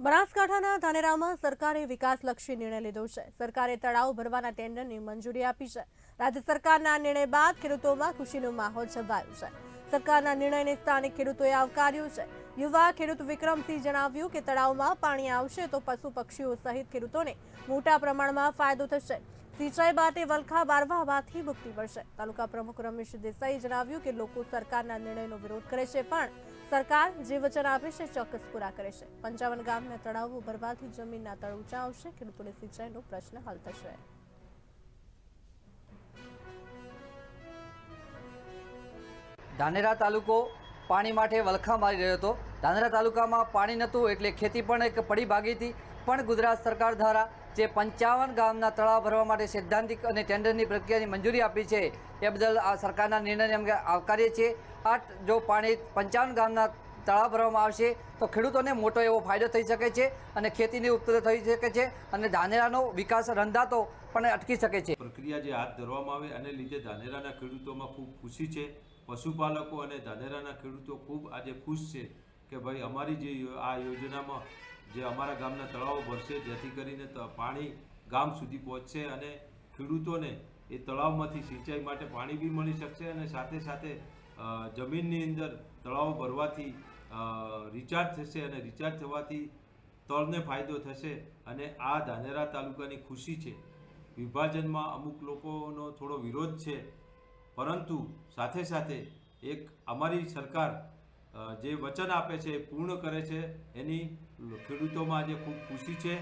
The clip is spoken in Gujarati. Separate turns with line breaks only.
બનાસકાંઠાના ધાનેરામાં સરકારે વિકાસલક્ષી નિર્ણય લીધો છે. સરકારે તળાવ ભરવાના ટેન્ડરની મંજૂરી આપી છે. રાજ્ય સરકારના નિર્ણય બાદ ખેડૂતોમાં ખુશીનો માહોલ છવાયો છે. સરકારના નિર્ણયને સ્થાનિક ખેડૂતોએ આવકાર્યો છે. યુવા ખેડૂત વિક્રમસિંહ જણાવ્યું કે તળાવમાં પાણી આવશે તો પશુ પક્ષીઓ સહિત ખેડૂતોને મોટા પ્રમાણમાં ફાયદો થશે. સિંચાઈ માટે વલખા બારવામાંથી મુક્તિ મળશે. તાલુકા પ્રમુખ રમેશ દેસાઈએ જણાવ્યું કે લોકો સરકારના નિર્ણયનો વિરોધ કરે છે, પણ સરકાર જે વચન આપે છે ચોક્કસ પૂરા કરે છે. પંચાવન ગામના તળાવો ભરવાથી જમીનના તળ ઊંચા આવશે, ખેડૂતોને સિંચાઈનો પ્રશ્ન હલ થશે.
ધાનેરા તાલુકો પાણી માટે વલખા મારી રહ્યો હતો. ધાંધ્રા તાલુકામાં પાણી નહોતું એટલે ખેતી પણ એક પડી ભાગી હતી. પણ ગુજરાત સરકાર દ્વારા જે પંચાવન ગામના તળાવ ભરવા માટે સૈદ્ધાંતિક અને ટેન્ડરની પ્રક્રિયાની મંજૂરી આપી છે, એ બદલ આ સરકારના નિર્ણયને અમે આવકારીએ છીએ. આ જો પાણી પંચાવન ગામના તળાવ ભરવામાં આવશે, તો ખેડૂતોને મોટો એવો ફાયદો થઈ શકે છે અને ખેતીની ઉત્પત્તિ થઈ શકે છે અને ધાનેરાનો વિકાસ રંધાતો પણ અટકી શકે છે.
પ્રક્રિયા જે હાથ ધરવામાં આવે અને લીધે ધાનેરાના ખેડૂતોમાં ખૂબ ખુશી છે. પશુપાલકો અને ધાનેરાના ખેડૂતો ખૂબ આજે ખુશ છે કે ભાઈ અમારી જે આ યોજનામાં જે અમારા ગામના તળાવો ભરશે, જેથી કરીને પાણી ગામ સુધી પહોંચશે અને ખેડૂતોને એ તળાવમાંથી સિંચાઈ માટે પાણી બી મળી શકશે અને સાથે સાથે જમીનની અંદર તળાવો ભરવાથી રિચાર્જ થશે અને રિચાર્જ થવાથી તળને ફાયદો થશે અને આ ધાનેરા તાલુકાની ખુશી છે. વિભાજનમાં અમુક લોકોનો થોડો વિરોધ છે પરંતુ સાથે સાથે એક અમારી સરકાર જે વચન આપે છે, એ પૂર્ણ કરે છે, એની ખેડૂતોમાં આજે ખૂબ ખુશી છે.